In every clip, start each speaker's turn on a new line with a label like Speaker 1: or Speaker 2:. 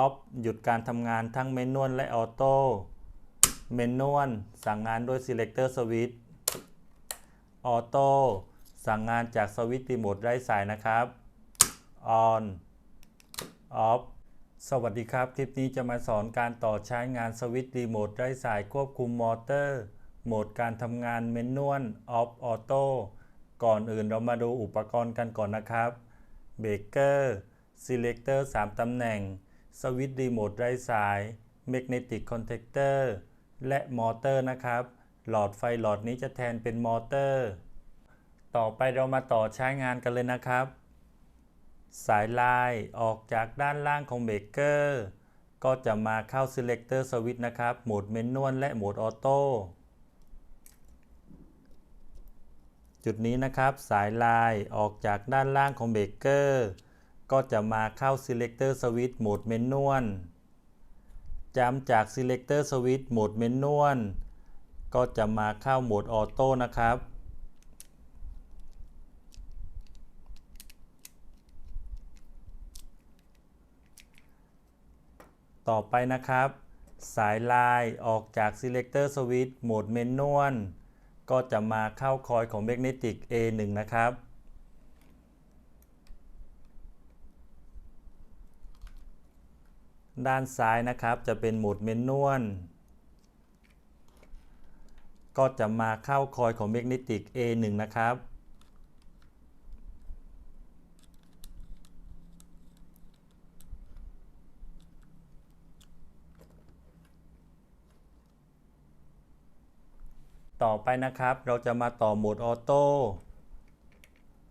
Speaker 1: off หยุดการทำงานทั้งเมนนวลและออโต้เมนนวลสั่งงานด้วย selector switch ออโต้สั่งงานจากสวิตช์รีโมทไร้สายนะครับ on off สวัสดีครับ คลิปนี้จะมาสอนการต่อใช้งานสวิตช์รีโมทไร้สายควบคุมมอเตอร์ โหมดการทำงานเมนนวล off auto ก่อนอื่นเรามาดูอุปกรณ์กันก่อนนะครับ เบรกเกอร์ selector 3ตำแหน่ง สวิตช์รีโมทไร้สาย magnetic contactor และมอเตอร์นะครับ หลอดไฟหลอดนี้จะแทนเป็นมอเตอร์ ต่อไปเรามาต่อใช้งานกันเลยนะครับ สายลายออกจากด้านล่างของเบรกเกอร์ก็จะมาเข้า selector switch นะครับ โหมดเมนนวลและโหมดออโต้จุดนี้นะครับ สายลายออกจากด้านล่างของเบรกเกอร์ ก็จะมาเข้า selector switch โหมดเมนนวลจำจาก selector switch โหมดเมนนวลก็จะมาเข้าโหมดออโต้นะครับ ต่อไปนะครับ สายลายออกจาก selector switch โหมดเมนนวลก็จะมาเข้าคอยของ magnetic A1 นะครับ ด้านซ้ายนะครับจะเป็นโหมดเมนนวลก็จะมาเข้าคอยของ magnetic A1 นะครับ ต่อไปนะครับเราจะมาต่อโหมดออโต้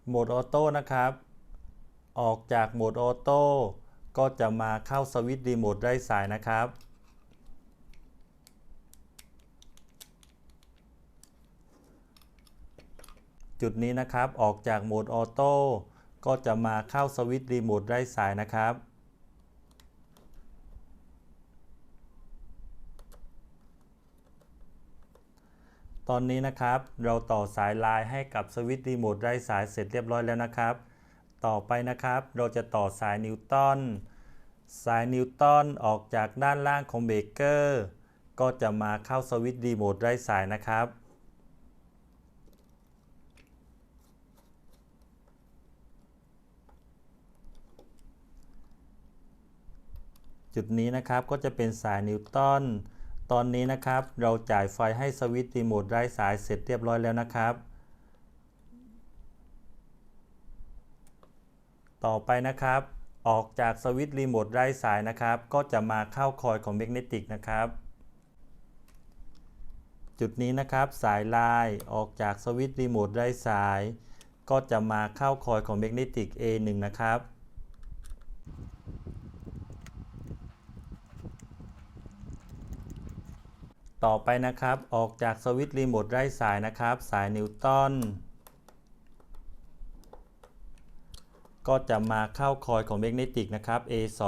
Speaker 1: โหมดออโต้นะครับ ออกจากโหมดออโต้ ก็จะมาเข้าสวิตช์รีโมทไร้สายนะครับ จุดนี้นะครับออกจากโหมดออโต้ก็จะมาเข้าสวิตช์รีโมทไร้สายนะครับตอนนี้นะครับเราต่อสายไลายให้กับสวิตช์รีโมทไร้สายเสร็จเรียบร้อยแล้วนะครับ ต่อไปนะครับ เราจะต่อสายนิวตัน สายนิวตันออกจากด้านล่างของเบรกเกอร์ ก็จะมาเข้าสวิตช์รีโมทไร้สายนะครับ จุดนี้นะครับก็จะเป็นสายนิวตัน ตอนนี้นะครับเราจ่ายไฟให้สวิตช์รีโมทไร้สายเสร็จเรียบร้อยแล้วนะครับ ต่อไปนะครับ ออกจากสวิตช์รีโมทไร้สายนะครับ ก็จะมาเข้าคอยของแมกเนติกนะครับ จุดนี้นะครับสายลายออกจากสวิตช์รีโมทไร้สาย ก็จะมาเข้าคอยของแมกเนติก A1 นะครับต่อไปนะครับ ออกจากสวิตช์รีโมทไร้สายนะครับ สายนิวตัน ก็จะมาเข้าคอยของแมกเนติกนะครับ A2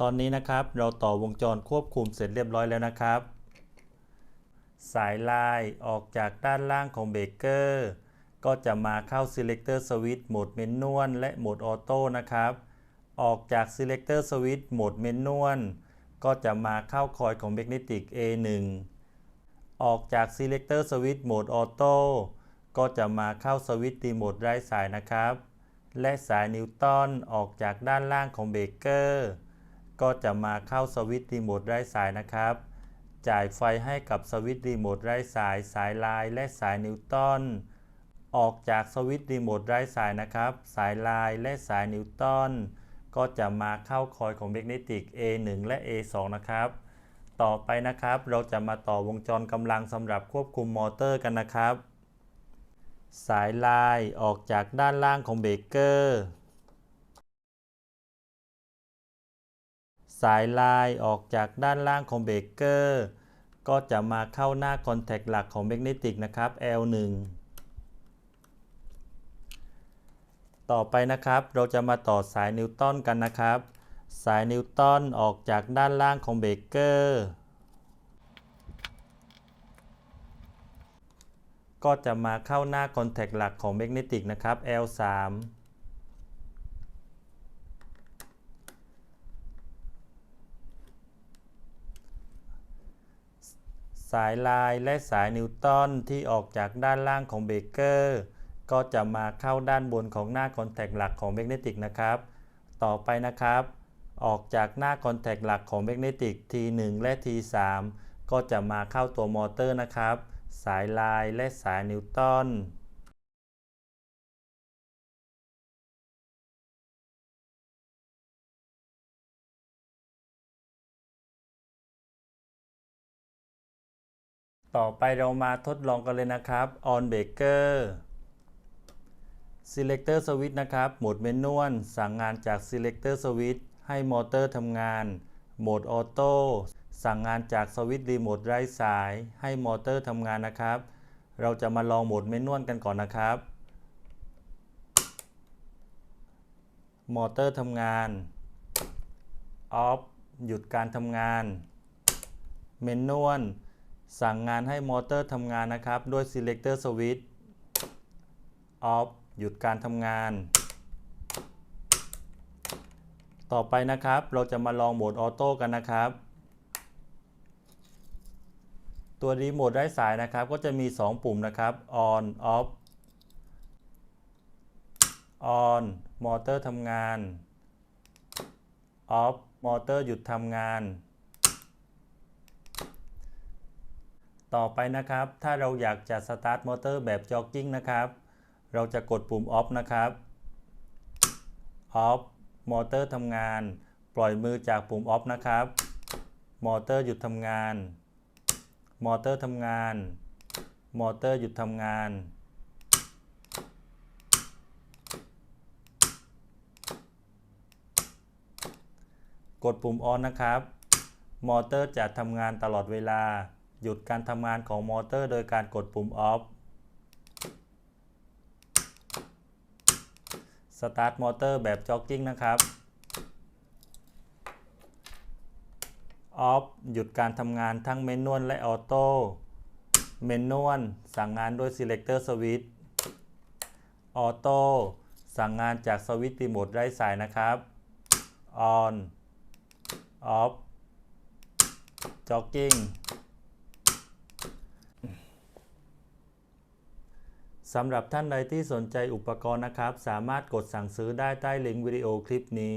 Speaker 1: ตอนนี้นะครับเราต่อวงจรควบคุมเสร็จเรียบร้อยแล้วนะครับ สายลายออกจากด้านล่างของเบรกเกอร์ก็จะมาเข้า selector switch โหมดเมนนวลและโหมดออโต้นะครับ ออกจาก selector switch โหมดเมนนวลก็จะมาเข้าคอยของ magnetic A1 ออกจาก selector switch โหมดออโต้ ก็จะมาเข้าสวิตช์รีโมทไร้สายนะครับ และสายนิวตันออกจากด้านล่างของเบรกเกอร์ก็จะมาเข้าสวิตช์รีโมทไร้สายนะครับ จ่ายไฟให้กับสวิตช์รีโมทไร้สายสายลายและสายนิวตันออกจากสวิตช์รีโมทไร้สายนะครับ สายลายและสายนิวตันก็จะมาเข้าคอยของแมกเนติก A1 และ A2 นะครับ ต่อไปนะครับเราจะมาต่อวงจรกำลังสำหรับควบคุมมอเตอร์กันนะครับ สายลายออกจากด้านล่างของเบเกอร์ สายลายออกจากด้านล่างของเบเกอร์ ก็จะมาเข้าหน้าคอนแทคหลักของแมกเนติกนะครับ L1 ต่อไปนะครับเราจะมาต่อสายนิวตันกันนะครับ สายนิวตันออกจากด้านล่างของเบเกอร์ ก็จะมาเข้าหน้าคอนแทคหลักของแมกเนติกนะครับ L3 สายลายและสายนิวตันที่ออกจากด้านล่างของเบเกอร์ก็จะมาเข้าด้านบนของหน้าคอนแทคหลักของแมกเนติกนะครับ ต่อไปนะครับ ออกจากหน้าคอนแทคหลักของแมกเนติก T1 และ T3 ก็จะมาเข้าตัวมอเตอร์นะครับ สายลายและสายนิวตันต่อไปเรามาทดลองกันเลยนะครับ on breaker selector switch นะครับ โหมดเมนวลสั่งงานจาก selector switch ให้มอเตอร์ทำงาน โหมดออโต้ สั่งงานจากสวิตช์รีโมทไร้สาย ให้มอเตอร์ทำงานนะครับ เราจะมาลองโหมดเมนวลกันก่อนนะครับ มอเตอร์ทำงาน off หยุดการทำงาน เมนวลสั่งงานให้มอเตอร์ทำงานนะครับ ด้วย selector switch off หยุดการทำงาน ต่อไปนะครับ เราจะมาลองโหมดออโต้กันนะครับ ตัวรีโมทไร้สายนะครับ ก็จะมี 2 ปุ่มนะครับ on off on มอเตอร์ทำงาน off มอเตอร์หยุดทำงาน ต่อไปนะครับ ถ้าเราอยากจะสตาร์ทมอเตอร์แบบจ็อกกิ้งนะครับ เราจะกดปุ่ม off นะครับ off มอเตอร์ทำงาน ปล่อยมือจากปุ่ม off นะครับ มอเตอร์หยุดทำงาน มอเตอร์ทำงาน มอเตอร์หยุดทำงาน กดปุ่ม on นนะครับ มอเตอร์จะทำงานตลอดเวลา หยุดการทำงานของมอเตอร์ โดยการกดปุ่ม off สตาร์ทมอเตอร์แบบจ็อกกิ้งนะครับ off หยุดการทำงานทั้งเมนนวลและออโต้เมนนวลสั่งงานด้วย selector switch ออโต้สั่งงานจากสวิตช์รีโมทไร้สายนะครับ on off jogging สำหรับท่านใดที่สนใจอุปกรณ์นะครับ สามารถกดสั่งซื้อได้ใต้ลิงก์วิดีโอคลิปนี้